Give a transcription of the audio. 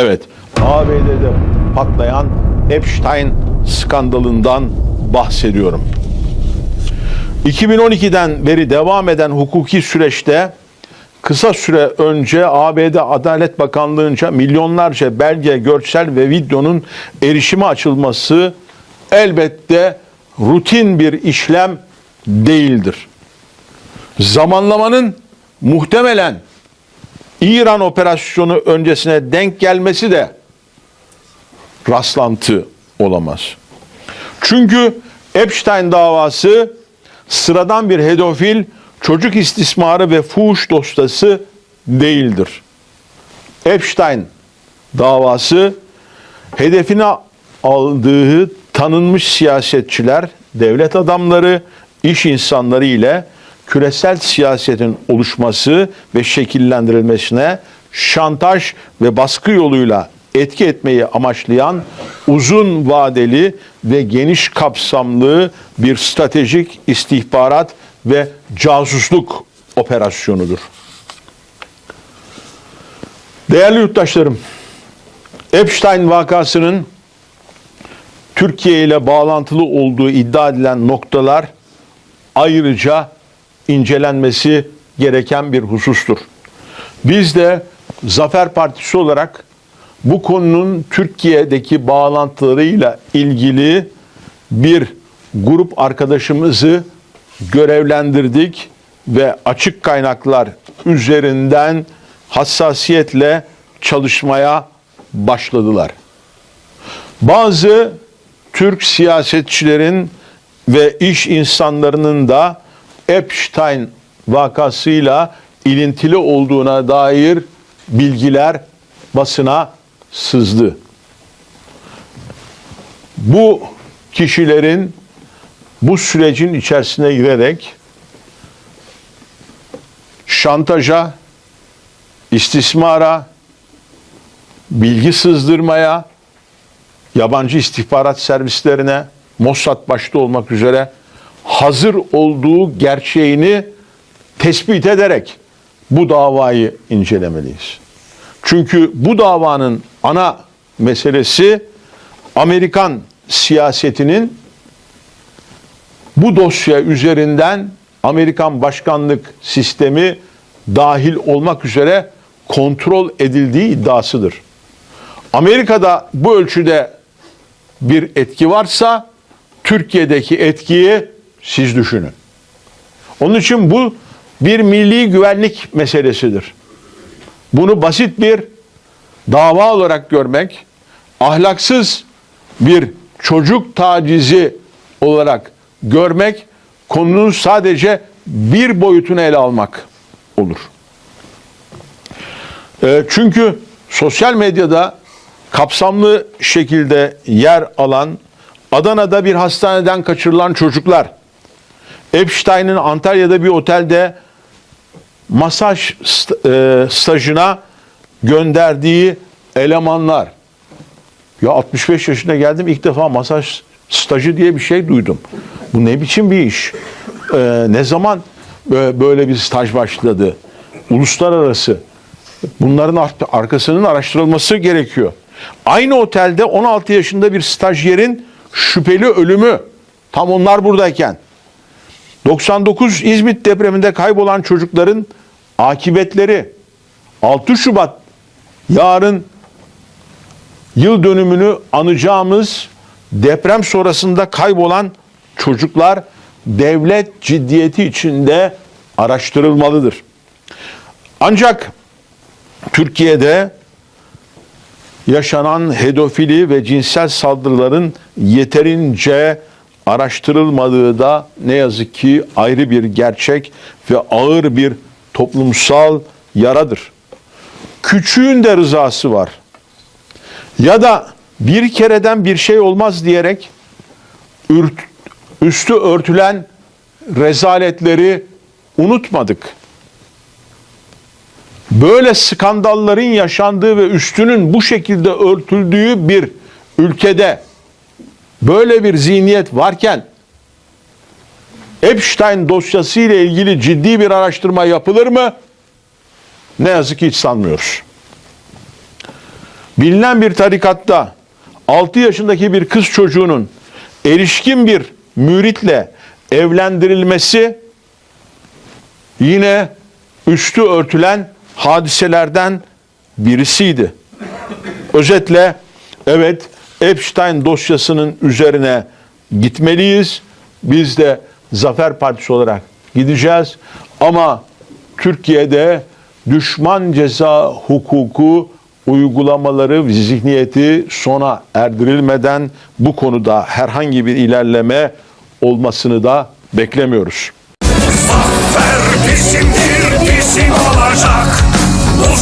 Evet, ABD'de patlayan Epstein skandalından bahsediyorum. 2012'den beri devam eden hukuki süreçte kısa süre önce ABD Adalet Bakanlığı'nca milyonlarca belge, görsel ve videonun erişime açılması elbette rutin bir işlem değildir. Zamanlamanın muhtemelen İran operasyonu öncesine denk gelmesi de rastlantı olamaz. Çünkü Epstein davası sıradan bir hedofil, çocuk istismarı ve fuhuş dosyası değildir. Epstein davası hedefine aldığı tanınmış siyasetçiler, devlet adamları, iş insanları ile küresel siyasetin oluşması ve şekillendirilmesine şantaj ve baskı yoluyla etki etmeyi amaçlayan uzun vadeli ve geniş kapsamlı bir stratejik istihbarat ve casusluk operasyonudur. Değerli yurttaşlarım, Epstein vakasının Türkiye ile bağlantılı olduğu iddia edilen noktalar ayrıca incelenmesi gereken bir husustur. Biz de Zafer Partisi olarak bu konunun Türkiye'deki bağlantılarıyla ilgili bir grup arkadaşımızı görevlendirdik ve açık kaynaklar üzerinden hassasiyetle çalışmaya başladılar. Bazı Türk siyasetçilerin ve iş insanlarının da Epstein vakasıyla ilintili olduğuna dair bilgiler basına sızdı. Bu kişilerin bu sürecin içerisine girerek şantaja, istismara, bilgi sızdırmaya, yabancı istihbarat servislerine, Mossad başta olmak üzere hazır olduğu gerçeğini tespit ederek bu davayı incelemeliyiz. Çünkü bu davanın ana meselesi Amerikan siyasetinin bu dosya üzerinden Amerikan başkanlık sistemi dahil olmak üzere kontrol edildiği iddiasıdır. Amerika'da bu ölçüde bir etki varsa Türkiye'deki etkiyi siz düşünün. Onun için bu bir milli güvenlik meselesidir. Bunu basit bir dava olarak görmek, ahlaksız bir çocuk tacizi olarak görmek, konunun sadece bir boyutunu ele almak olur. E, çünkü sosyal medyada kapsamlı şekilde yer alan Adana'da bir hastaneden kaçırılan çocuklar, Epstein'in Antalya'da bir otelde masaj e, stajına gönderdiği elemanlar. Ya 65 yaşına geldim ilk defa masaj stajı diye bir şey duydum. Bu ne biçim bir iş? Ee, ne zaman böyle bir staj başladı? Uluslararası. Bunların ar- arkasının araştırılması gerekiyor. Aynı otelde 16 yaşında bir stajyerin şüpheli ölümü. Tam onlar buradayken. 99 İzmit depreminde kaybolan çocukların akıbetleri 6 Şubat yarın yıl dönümünü anacağımız deprem sonrasında kaybolan çocuklar devlet ciddiyeti içinde araştırılmalıdır. Ancak Türkiye'de yaşanan hedofili ve cinsel saldırıların yeterince araştırılmadığı da ne yazık ki ayrı bir gerçek ve ağır bir toplumsal yaradır. Küçüğün de rızası var. Ya da bir kereden bir şey olmaz diyerek üstü örtülen rezaletleri unutmadık. Böyle skandalların yaşandığı ve üstünün bu şekilde örtüldüğü bir ülkede böyle bir zihniyet varken Epstein dosyası ile ilgili ciddi bir araştırma yapılır mı? Ne yazık ki hiç sanmıyoruz. bilinen bir tarikatta 6 yaşındaki bir kız çocuğunun erişkin bir müritle evlendirilmesi yine üstü örtülen hadiselerden birisiydi. Özetle evet Epstein dosyasının üzerine gitmeliyiz. Biz de Zafer Partisi olarak gideceğiz. Ama Türkiye'de düşman ceza hukuku uygulamaları, zihniyeti sona erdirilmeden bu konuda herhangi bir ilerleme olmasını da beklemiyoruz. Zafer bizimdir, bizim olacak. Bu